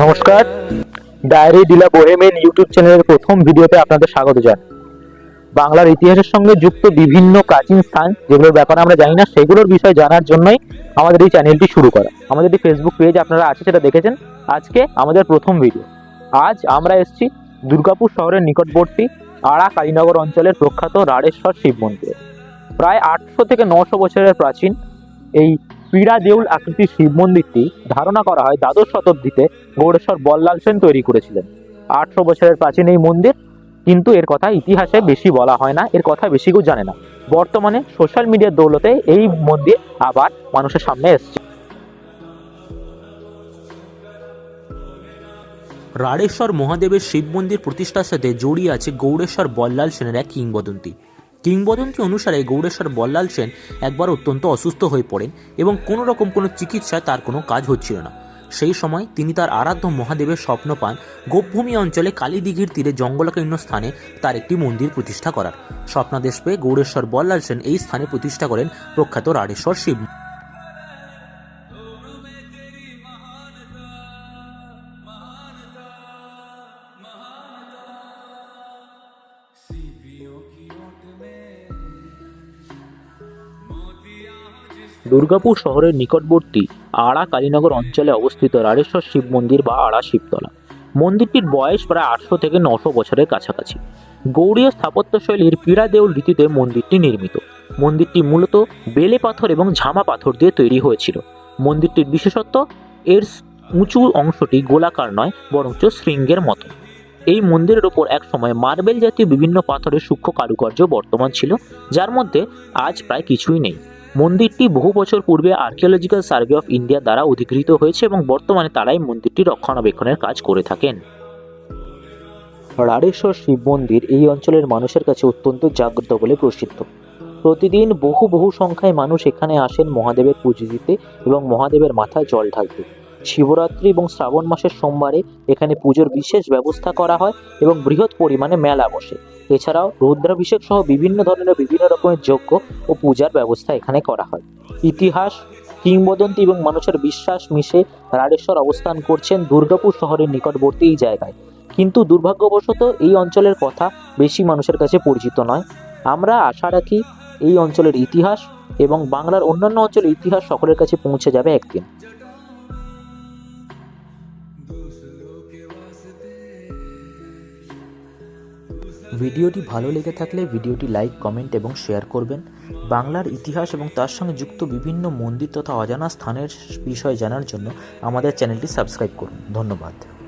নমস্কার। Diary ডিলা বোহেমেন YouTube চ্যানেলের প্রথম ভিডিওতে আপনাদের স্বাগত জানাই। বাংলার ইতিহাসের সঙ্গে যুক্ত বিভিন্ন প্রাচীন স্থান, যেগুলোর ব্যাপারে আমরা জানি না, সেগুলোর বিষয়ে জানার জন্যই আমাদের এই চ্যানেলটি শুরু করা। আমাদের এই ফেসবুক পেজ আপনারা আছে, সেটা দেখেছেন। আজকে আমাদের প্রথম ভিডিও আজ আমরা এসেছি দুর্গাপুর শহরের নিকটবর্তী আড়া কালীনগর অঞ্চলের প্রখ্যাত রাড়েশ্বর শিব মন্দির। প্রায় আটশো থেকে নশো বছরের প্রাচীন এই পীড়া দেউল আকৃতির শিব মন্দিরটি ধারণা করা হয় দ্বাদশ শতাব্দীতে গৌড়েশ্বর বল্লাল সেন তৈরি করেছিলেন। আটশো বছরের প্রাচীন এই মন্দির কিন্তু এর কথা ইতিহাসে বেশি বলা হয় না, এর কথা বেশি কেউ জানে না। বর্তমানে সোশ্যাল মিডিয়ার দৌলতে এই মন্দির আবার মানুষের সামনে এসছে। রাড়েশ্বর মহাদেবের শিব মন্দির প্রতিষ্ঠার সাথে জড়িয়ে আছে গৌড়েশ্বর বল্লাল সেনের এক কিংবদন্তি। কিংবদন্তি অনুসারে গৌড়েশ্বর বল্লাল সেন একবার অত্যন্ত অসুস্থ হয়ে পড়েন এবং কোনো রকম কোনো চিকিৎসায় তার কোনো কাজ হচ্ছিল না। সেই সময় তিনি তার আরাধ্য মহাদেবের স্বপ্ন পান গোপভূমি অঞ্চলে কালীদিঘির তীরে জঙ্গলকীর্ণ স্থানে তার একটি মন্দির প্রতিষ্ঠা করার। স্বপ্নাদেশ পেয়ে গৌড়েশ্বর বল্লাল সেন এই স্থানে প্রতিষ্ঠা করেন প্রখ্যাত রাড়েশ্বর শিব। দুর্গাপুর শহরের নিকটবর্তী আড়া কালীনগর অঞ্চলে অবস্থিত রাড়েশ্বর শিব মন্দির বা আড়া শিবতলা। মন্দিরটির বয়স প্রায় আটশো থেকে নশো বছরের কাছাকাছি। গৌড়ীয় স্থাপত্যশৈলীর পীড়া দেউল রীতিতে মন্দিরটি নির্মিত। মন্দিরটি মূলত বেলে পাথর এবং ঝামা পাথর দিয়ে তৈরি হয়েছিল। মন্দিরটির বিশেষত্ব, এর উঁচু অংশটি গোলাকার নয়, বরঞ্চ শৃঙ্গের মতো। এই মন্দিরের ওপর এক সময় মার্বেল জাতীয় বিভিন্ন পাথরের সূক্ষ্ম কারুকার্য বর্তমান ছিল, যার মধ্যে আজ প্রায় কিছুই নেই। মন্দিরটি বহু বছর পূর্বে আর্কিওলজিক্যাল সার্ভে অফ ইন্ডিয়া দ্বারা অধিকৃত হয়েছে এবং বর্তমানে তারাই মন্দিরটি রক্ষণাবেক্ষণের কাজ করে থাকেন। রাড়েশ্বর শিব মন্দির এই অঞ্চলের মানুষের কাছে অত্যন্ত জাগ্রত বলে প্রসিদ্ধ। প্রতিদিন বহু বহু সংখ্যায় মানুষ এখানে আসেন মহাদেবের পুজো দিতে এবং মহাদেবের মাথায় জল ঢালতে। শিবরাত্রি এবং শ্রাবণ মাসের সোমবারে এখানে পুজোর বিশেষ ব্যবস্থা করা হয় এবং বৃহৎ পরিমাণে মেলা বসে। এছাড়াও রুদ্রাভিষেক সহ বিভিন্ন ধরনের বিভিন্ন রকমের যজ্ঞ ও পূজার ব্যবস্থা এখানে করা হয়। ইতিহাস, কিংবদন্তি এবং মানুষের বিশ্বাস মিশে রাড়েশ্বর অবস্থান করছেন দুর্গাপুর শহরের নিকটবর্তী এই জায়গায়। কিন্তু দুর্ভাগ্যবশত এই অঞ্চলের কথা বেশি মানুষের কাছে পরিচিত নয়। আমরা আশা রাখি এই অঞ্চলের ইতিহাস এবং বাংলার অন্যান্য অঞ্চলের ইতিহাস সকলের কাছে পৌঁছে যাবে একদিন। ভিডিওটি ভালো লেগে থাকলে ভিডিওটি লাইক, কমেন্ট এবং শেয়ার করবেন। বাংলার ইতিহাস এবং তার সঙ্গে যুক্ত বিভিন্ন মন্দির তথা অজানা স্থানের বিষয় জানার জন্য আমাদের চ্যানেলটি সাবস্ক্রাইব করুন। ধন্যবাদ।